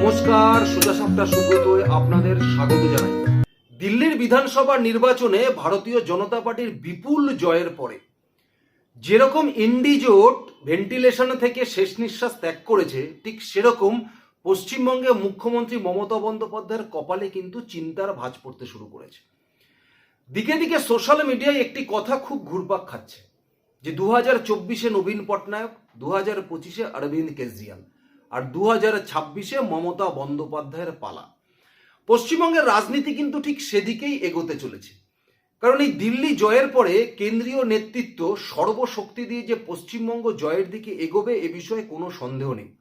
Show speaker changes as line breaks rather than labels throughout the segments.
নমস্কার, সোজা সাপটা সুব্রতয় আপনাদের স্বাগত জানাই। দিল্লির বিধানসভা নির্বাচনে ভারতীয় জনতা পার্টির বিপুল জয়ের পরে যেরকম ইন্ডিজোট ভেন্টিলেশন থেকে শেষ নিঃশ্বাস ত্যাগ করেছে, ঠিক সেরকম পশ্চিমবঙ্গে মুখ্যমন্ত্রী মমতা বন্দ্যোপাধ্যায়ের কপালে কিন্তু চিন্তার ভাঁজ পড়তে শুরু করেছে। দিকে দিকে সোশ্যাল মিডিয়ায় একটি কথা খুব ঘুরপাক খাচ্ছে, যে দু হাজার চব্বিশে নবীন পটনায়ক, দু হাজার পঁচিশে অরবিন্দ কেজরিওয়াল। আর দু হাজার ছাব্বিশে মমতা বন্দ্যোপাধ্যায়ের পালা। পশ্চিমবঙ্গের রাজনীতি কিন্তু ঠিক সেদিকেই এগোতে চলেছে। কারণ এই দিল্লি জয়ের পরে কেন্দ্রীয় নেতৃত্ব সর্বশক্তি দিয়ে যে পশ্চিমবঙ্গ জয়ের দিকে এগোবে এ বিষয়ে কোনো সন্দেহ নেই।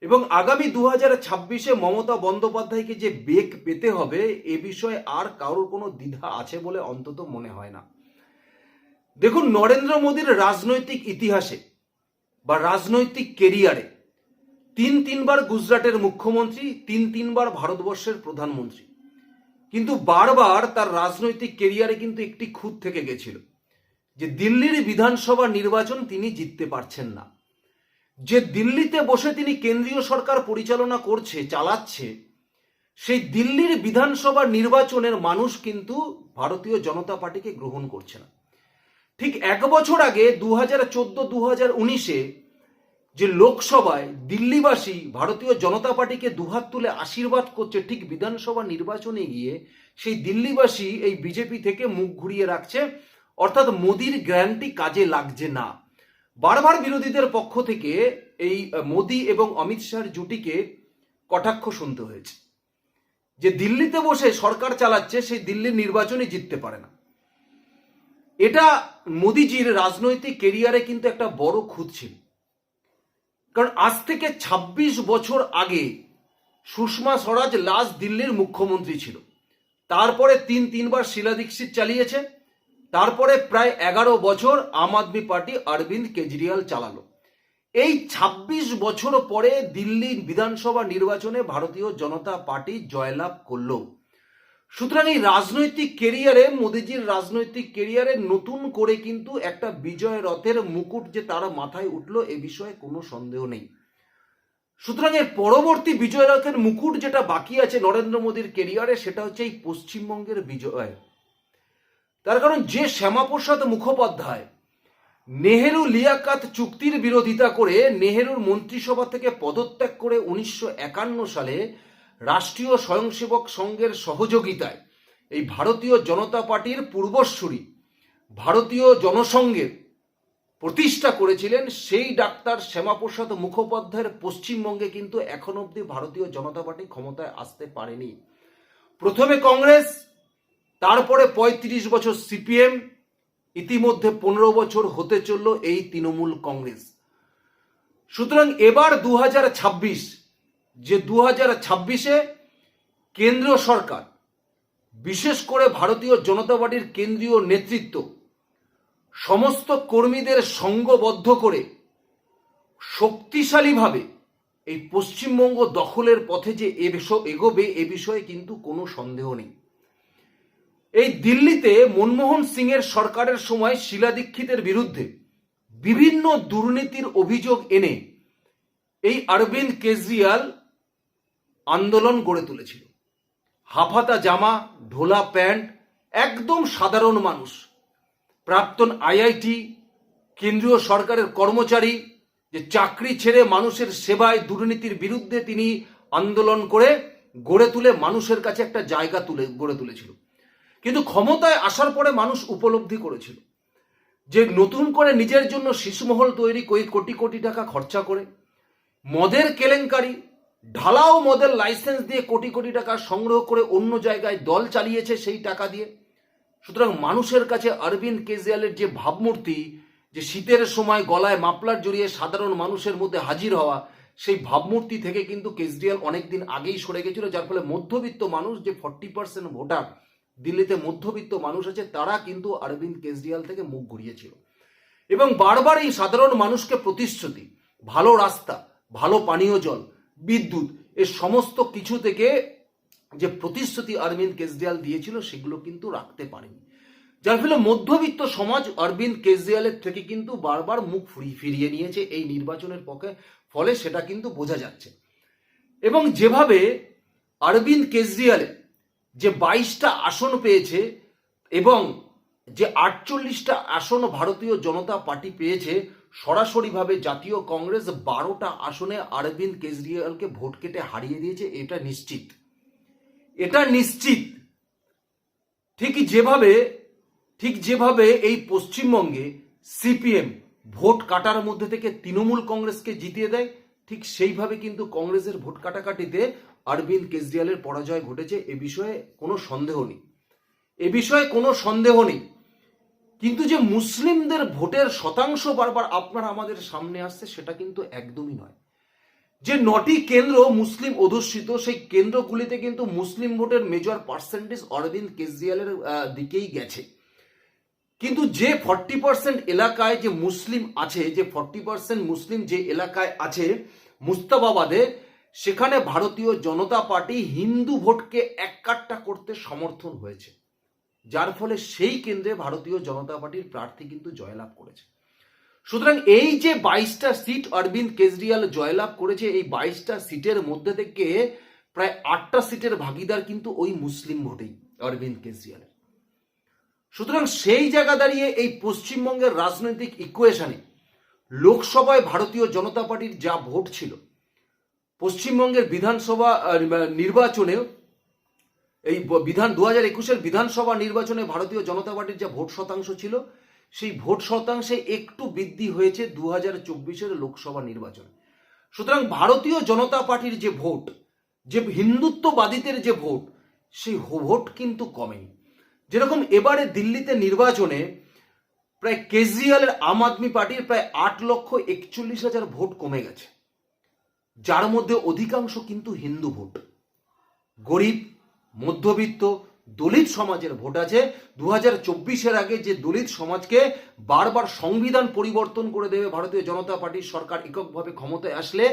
এবং আগামী দু হাজার ছাব্বিশে মমতা বন্দ্যোপাধ্যায়কে যে বেগ পেতে হবে এ বিষয়ে আর কারোর কোনো দ্বিধা আছে বলে অন্তত মনে হয় না। দেখুন, নরেন্দ্র মোদীর রাজনৈতিক ইতিহাসে বা রাজনৈতিক কেরিয়ারে তিন তিনবার গুজরাটের মুখ্যমন্ত্রী, তিন তিনবার ভারতবর্ষের প্রধানমন্ত্রী। কিন্তু বারবার তার রাজনৈতিক কেরিয়ারে কিন্তু একটি খুঁত থেকে গেছিল, যে দিল্লির বিধানসভা নির্বাচন তিনি জিততে পারছেন না। যে দিল্লিতে বসে তিনি কেন্দ্রীয় সরকার পরিচালনা করছে, চালাচ্ছে, সেই দিল্লির বিধানসভা নির্বাচনের মানুষ কিন্তু ভারতীয় জনতা পার্টিকে গ্রহণ করছে না। ঠিক এক বছর আগে দু হাজার চোদ্দ দু হাজার উনিশে যে লোকসভায় দিল্লিবাসী ভারতীয় জনতা পার্টিকে দুহাত তুলে আশীর্বাদ করছে ঠিক বিধানসভা নির্বাচনে গিয়ে, সেই দিল্লিবাসী এই বিজেপি থেকে মুখ ঘুরিয়ে রাখছে, অর্থাৎ মোদির গ্যারান্টি কাজে লাগছে না। বারবার বিরোধীদের পক্ষ থেকে এই মোদি এবং অমিত শাহর জুটিকে কটাক্ষ শুনতে হয়েছে। যে দিল্লিতে বসে সরকার চালাচ্ছে, সেই দিল্লির নির্বাচনে জিততে পারে না। এটা মোদিজির রাজনৈতিক কেরিয়ারে কিন্তু একটা বড় খুঁত ছিল। কারণ আজ থেকে ২৬ বছর আগে সুষমা স্বরাজ লাস্ট দিল্লির মুখ্যমন্ত্রী ছিল। তারপরে তিন, তিনবার শিলা দীক্ষিত চালিয়েছে। তারপরে প্রায় এগারো বছর আম আদমি পার্টি অরবিন্দ কেজরিওয়াল চালালো। এই ২৬ বছর পরে দিল্লি বিধানসভা নির্বাচনে ভারতীয় জনতা পার্টি জয়লাভ করল। সুতরাং এই রাজনৈতিক কেরিয়ারে মোদিজির রাজনৈতিক কেরিয়ারে নতুন করে কিন্তু একটা বিজয় রথের মুকুট যে তার মাথায় উঠল এ বিষয়ে কোনো সন্দেহ নেই। সুতরাং এর পরবর্তী বিজয় রথের মুকুট যেটা বাকি আছে নরেন্দ্র মোদীর কেরিয়ারে সেটা হচ্ছে এই পশ্চিমবঙ্গের বিজয়। তার কারণ যে শ্যামাপ্রসাদ মুখোপাধ্যায় নেহেরু লিয়াকাত চুক্তির বিরোধিতা করে নেহেরুর মন্ত্রিসভা থেকে পদত্যাগ করে উনিশশো একান্ন সালে রাষ্ট্রীয় স্বয়ংসেবক সংঘের সহযোগিতায় এই ভারতীয় জনতা পার্টির পূর্বসূরি ভারতীয় জনসংঘের প্রতিষ্ঠা করেছিলেন সেই ডাক্তার শ্যামাপ্রসাদ মুখোপাধ্যায়ের পশ্চিমবঙ্গে কিন্তু এখন অবধি ভারতীয় জনতা পার্টি ক্ষমতায় আসতে পারেনি। প্রথমে কংগ্রেস, তারপরে ৩৫ বছর সিপিএম, ইতিমধ্যে পনেরো বছর হতে চলল এই তৃণমূল কংগ্রেস। সুতরাং এবার দু হাজার ছাব্বিশ যে দু হাজার ছাব্বিশে কেন্দ্রীয় সরকার, বিশেষ করে ভারতীয় জনতা পার্টির কেন্দ্রীয় নেতৃত্ব, সমস্ত কর্মীদের সঙ্গবদ্ধ করে শক্তিশালীভাবে এই পশ্চিমবঙ্গ দখলের পথে যে এ বিষয় এগোবে, এ বিষয়ে কিন্তু কোনো সন্দেহ নেই। এই দিল্লিতে মনমোহন সিংয়ের সরকারের সময় শিলা দীক্ষিতের বিরুদ্ধে বিভিন্ন দুর্নীতির অভিযোগ এনে এই অরবিন্দ কেজরিওয়াল আন্দোলন গড়ে তুলেছিল। হাফাতা জামা, ঢোলা প্যান্ট, একদম সাধারণ মানুষ। প্রাক্তন আইআইটি, কেন্দ্রীয় সরকারের কর্মচারী, যে চাকরি ছেড়ে মানুষের সেবায় দুর্নীতির বিরুদ্ধে তিনি আন্দোলন করে গড়ে তুলে মানুষের কাছে একটা জায়গা তুলে, গড়ে তুলেছিল। কিন্তু ক্ষমতায় আসার পরে মানুষ উপলব্ধি করেছিল যে নতুন করে নিজের জন্য শিশুমহল তৈরি করে কোটি কোটি টাকা খরচা করে, মদের কেলেঙ্কারি ঢালাও মদের লাইসেন্স দিয়ে কোটি কোটি টাকা সংগ্রহ করে অন্য জায়গায় দল চালিয়েছে সেই টাকা দিয়ে। সুতরাং মানুষের কাছে অরবিন্দ কেজরিওয়ালের যে ভাবমূর্তি, যে শীতের সময় গলায় মাপলার জড়িয়ে সাধারণ মানুষের মধ্যে হাজির হওয়া, সেই ভাবমূর্তি থেকে কিন্তু কেজরিওয়াল অনেকদিন আগেই সরে গেছিল। যার ফলে মধ্যবিত্ত মানুষ, যে ফর্টি পার্সেন্ট ভোটার দিল্লিতে মধ্যবিত্ত মানুষ আছে, তারা কিন্তু অরবিন্দ কেজরিওয়াল থেকে মুখ ঘুরিয়েছিল। এবং বারবার এই সাধারণ মানুষকে প্রতিশ্রুতি, ভালো রাস্তা, ভালো পানীয় জল বিদ্যুৎ এর সমস্ত কিছু থেকে যে প্রতিশ্রুতি অরবিন্দ কেজরিওয়াল দিয়েছিল, সেগুলো কিন্তু রাখতে পারেনি। যার ফলে মধ্যবিত্ত সমাজ অরবিন্দ কেজরিওয়ালের থেকে কিন্তু বারবার মুখ ফুরি- ফিরিয়ে নিয়েছে এই নির্বাচনের পক্ষে, ফলে সেটা কিন্তু বোঝা যাচ্ছে। এবং যেভাবে অরবিন্দ কেজরিওয়ালে যে বাইশটা আসন পেয়েছে এবং যে আটচল্লিশটা আসন ভারতীয় জনতা পার্টি পেয়েছে সরাসরিভাবে জাতীয় কংগ্রেস বারোটা আসনে অরবিন্দ কেজরিওয়ালকে ভোট কেটে হারিয়ে দিয়েছে, এটা নিশ্চিত। এটা নিশ্চিত। ঠিক যেভাবে ঠিক যেভাবে এই পশ্চিমবঙ্গে সিপিএম ভোট কাটার মধ্যে থেকে তৃণমূল কংগ্রেসকে জিতিয়ে দেয়, ঠিক সেইভাবে কিন্তু কংগ্রেসের ভোট কাটাকাটিতে অরবিন্দ কেজরিওয়ালের পরাজয় ঘটেছে, এ বিষয়ে কোনো সন্দেহ নেই। এ বিষয়ে কোনো সন্দেহ নেই। কিন্তু যে মুসলিমদের ভোটের শতাংশ বারবার আপনার আমাদের সামনে আসছে, সেটা কিন্তু একদমই নয়। যে নটি কেন্দ্র মুসলিম অধ্যুষিত, সেই কেন্দ্রগুলিতে কিন্তু মুসলিম ভোটের মেজর পার্সেন্টেজ অরবিন্দ কেজরিওয়ালের দিকেই গেছে। কিন্তু যে ফর্টি পার্সেন্ট এলাকায় যে মুসলিম আছে, যে ফর্টি পার্সেন্ট মুসলিম যে এলাকায় আছে মুস্তাবাবাদে সেখানে ভারতীয় জনতা পার্টি হিন্দু ভোটকে এককাট্টা করতে সমর্থন হয়েছে। যার ফলে সেই কেন্দ্রে ভারতীয় জনতা পার্টির প্রার্থী কিন্তু জয়লাভ করেছে। সুতরাং এই যে বাইশটা সিট অরবিন্দ কেজরিওয়াল জয়লাভ করেছে এই বাইশটা সিটের মধ্যে থেকে প্রায় আটটা সিটের ভাগিদার কিন্তু ওই মুসলিম ভোটেই অরবিন্দ কেজরিওয়ালের। সুতরাং সেই জায়গা দাঁড়িয়ে এই পশ্চিমবঙ্গের রাজনৈতিক ইকুয়েশনে লোকসভায় ভারতীয় জনতা পার্টির যা ভোট ছিল পশ্চিমবঙ্গের বিধানসভা আহ, নির্বাচনে এই বিধান দু হাজার একুশের বিধানসভা নির্বাচনে ভারতীয় জনতা পার্টির যা ভোট শতাংশ ছিল, সেই ভোট শতাংশে একটু বৃদ্ধি হয়েছে দু হাজার চব্বিশের লোকসভা নির্বাচনে। সুতরাং ভারতীয় জনতা পার্টির যে ভোট, যে হিন্দুত্ববাদীদের যে ভোট, সেই ভোট কিন্তু কমেনি। যেরকম এবারে দিল্লিতে নির্বাচনে প্রায় কেজরিওয়ালের আম আদমি পার্টির প্রায় আট লক্ষ একচল্লিশ হাজার ভোট কমে গেছে। যার মধ্যে অধিকাংশ কিন্তু হিন্দু ভোট। গরিব মধ্যবিত্ত দলিত সমাজের ভোট আছে। দু হাজার চব্বিশের আগে যে দলিত সমাজকে বারবার সংবিধান পরিবর্তন করে দেবে ভারতীয় জনতা পার্টির সরকার এককভাবে ক্ষমতায় আসলে,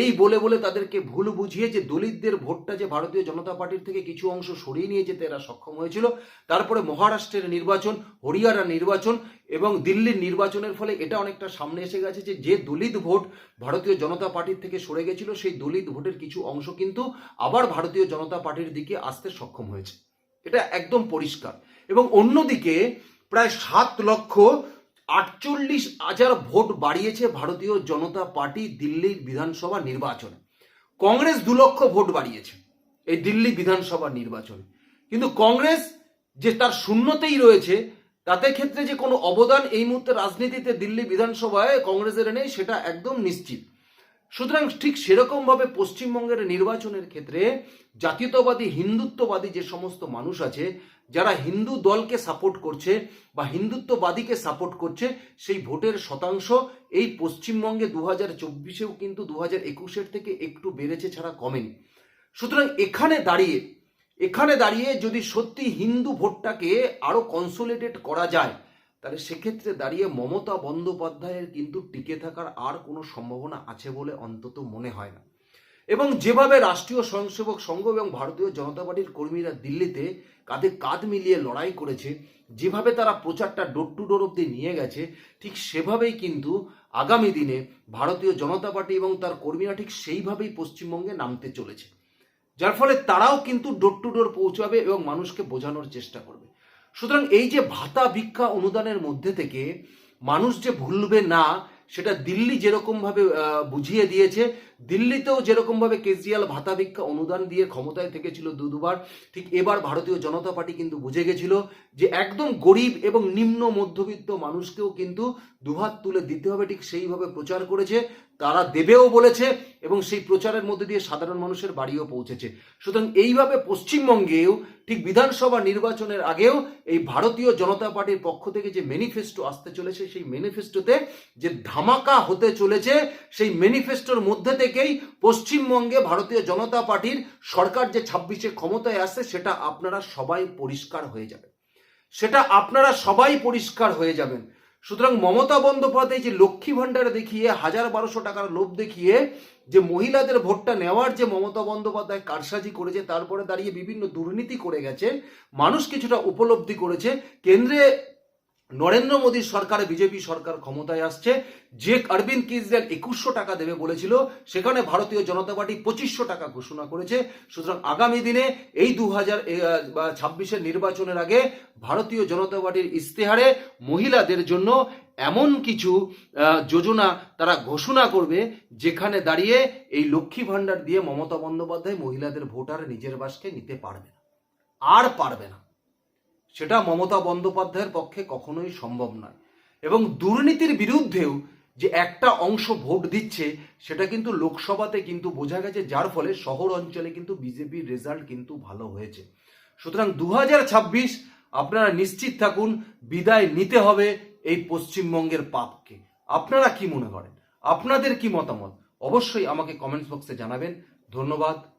এই বলে বলে তাদেরকে ভুল বুঝিয়ে যে দলিতদের ভোটটা যে ভারতীয় জনতা পার্টির থেকে কিছু অংশ সরিয়ে নিয়ে যেতে এরা সক্ষম হয়েছিল, তারপরে মহারাষ্ট্রের নির্বাচন হরিয়ানা নির্বাচন এবং দিল্লির নির্বাচনের ফলে এটা অনেকটা সামনে এসে গেছে যে যে দলিত ভোট ভারতীয় জনতা পার্টির থেকে সরে গেছিল, সেই দলিত ভোটের কিছু অংশ কিন্তু আবার ভারতীয় জনতা পার্টির দিকে আসতে সক্ষম হয়েছে। এটা একদম পরিষ্কার। এবং অন্যদিকে প্রায় সাত লক্ষ আটচল্লিশ হাজার ভোট বাড়িয়েছে ভারতীয় জনতা পার্টি দিল্লির বিধানসভা নির্বাচনে। কংগ্রেস দু লক্ষ ভোট বাড়িয়েছে এই দিল্লি বিধানসভা নির্বাচনে। কিন্তু কংগ্রেস যে তার শূন্যতেই রয়েছে, তাতে ক্ষেত্রে যে কোনো অবদান এই মুহূর্তে রাজনীতিতে দিল্লি বিধানসভায় কংগ্রেসের নেই, সেটা একদম নিশ্চিত। সুতরাং ঠিক সেরকমভাবে পশ্চিমবঙ্গের নির্বাচনের ক্ষেত্রে জাতীয়তাবাদী, হিন্দুত্ববাদী যে সমস্ত মানুষ আছে, যারা হিন্দু দলকে সাপোর্ট করছে বা হিন্দুত্ববাদীকে সাপোর্ট করছে, সেই ভোটের শতাংশ এই পশ্চিমবঙ্গে দু হাজার চব্বিশেও কিন্তু দু হাজার একুশের থেকে একটু বেড়েছে ছাড়া কমেনি। সুতরাং এখানে দাঁড়িয়ে এখানে দাঁড়িয়ে যদি সত্যি হিন্দু ভোটটাকে আরও কনসোলিডেট করা যায় তাহলে সেক্ষেত্রে দাঁড়িয়ে মমতা বন্দ্যোপাধ্যায়ের কিন্তু টিকে থাকার আর কোনো সম্ভাবনা আছে বলে অন্তত মনে হয় না। এবং যেভাবে রাষ্ট্রীয় স্বয়ংসেবক সংঘ এবং ভারতীয় জনতা পার্টির কর্মীরা দিল্লিতে কাঁধে কাঁধ মিলিয়ে লড়াই করেছে, যেভাবে তারা প্রচারটা ডোর টু ডোর অব্দি নিয়ে গেছে, ঠিক সেভাবেই কিন্তু আগামী দিনে ভারতীয় জনতা পার্টি এবং তার কর্মীরা ঠিক সেইভাবেই পশ্চিমবঙ্গে নামতে চলেছে। যার ফলে তারাও কিন্তু ডোর টু ডোর পৌঁছাবে এবং মানুষকে বোঝানোর চেষ্টা করবে। সুতরাং এই যে ভাতা ভিক্ষা অনুদানের মধ্যে থেকে মানুষ যে ভুলবে না, সেটা দিল্লি যেরকমভাবে বুঝিয়ে দিয়েছে, দিল্লিতেও যেরকমভাবে কেজরিওয়াল ভাতা ভিক্ষা অনুদান দিয়ে ক্ষমতায় থেকেছিল দু দুবার, ঠিক এবার ভারতীয় জনতা পার্টি কিন্তু বুঝে গেছিল যে একদম গরিব এবং নিম্ন মধ্যবিত্ত মানুষকেও কিন্তু দুহাত তুলে দিতে হবে, ঠিক সেইভাবে প্রচার করেছে। তারা দেবেও বলেছে এবং সেই প্রচারের মধ্যে দিয়ে সাধারণ মানুষের বাড়িও পৌঁছেছে। সুতরাং এইভাবে পশ্চিমবঙ্গেও ঠিক বিধানসভা নির্বাচনের আগেও এই ভারতীয় জনতা পার্টির পক্ষ থেকে যে ম্যানিফেস্টো আসতে চলেছে, সেই ম্যানিফেস্টোতে যে ধামাকা হতে চলেছে, সেই ম্যানিফেস্টোর মধ্যে থেকেই পশ্চিমবঙ্গে ভারতীয় জনতা পার্টির সরকার যে ছাব্বিশে ক্ষমতায় আসছে, সেটা আপনারা সবাই পরিষ্কার হয়ে যাবে সেটা আপনারা সবাই পরিষ্কার হয়ে যাবেন। সুতরাং মমতা বন্দ্যোপাধ্যায় যে লক্ষ্মী ভাণ্ডার দেখিয়ে, হাজার বারোশো টাকার লোভ দেখিয়ে, যে মহিলাদের ভোটটা নেওয়ার যে মমতা বন্দ্যোপাধ্যায় কারসাজি করেছে, তারপরে দাঁড়িয়ে বিভিন্ন দুর্নীতি করে গেছে, মানুষ কিছুটা উপলব্ধি করেছে, কেন্দ্রে নরেন্দ্র মোদীর সরকার, বিজেপি সরকার ক্ষমতায় আসছে। যে অরবিন্দ কেজরিওয়াল একুশশো টাকা দেবে বলেছিল। সেখানে ভারতীয় জনতা পার্টি পঁচিশশো টাকা ঘোষণা করেছে। সুতরাং আগামী দিনে এই দু হাজার ছাব্বিশের নির্বাচনের আগে ভারতীয় জনতা পার্টির ইস্তেহারে মহিলাদের জন্য এমন কিছু যোজনা তারা ঘোষণা করবে, যেখানে দাঁড়িয়ে এই লক্ষ্মী ভাণ্ডার দিয়ে মমতা বন্দ্যোপাধ্যায় মহিলাদের ভোটার নিজের বাসকে নিতে পারবে না। আর পারবে না। সেটা মমতা বন্দ্যোপাধ্যায়ের পক্ষে কখনোই সম্ভব নয়। এবং দুর্নীতির বিরুদ্ধেও যে একটা অংশ ভোট দিচ্ছে, সেটা কিন্তু লোকসভাতে কিন্তু বোঝা গেছে, যার ফলে শহর অঞ্চলে কিন্তু বিজেপির রেজাল্ট কিন্তু ভালো হয়েছে। সুতরাং দু আপনারা নিশ্চিত থাকুন, বিদায় নিতে হবে এই পশ্চিমবঙ্গের পাপকে। আপনারা কি মনে করেন? আপনাদের কি মতামত? অবশ্যই আমাকে কমেন্টস বক্সে জানাবেন। ধন্যবাদ।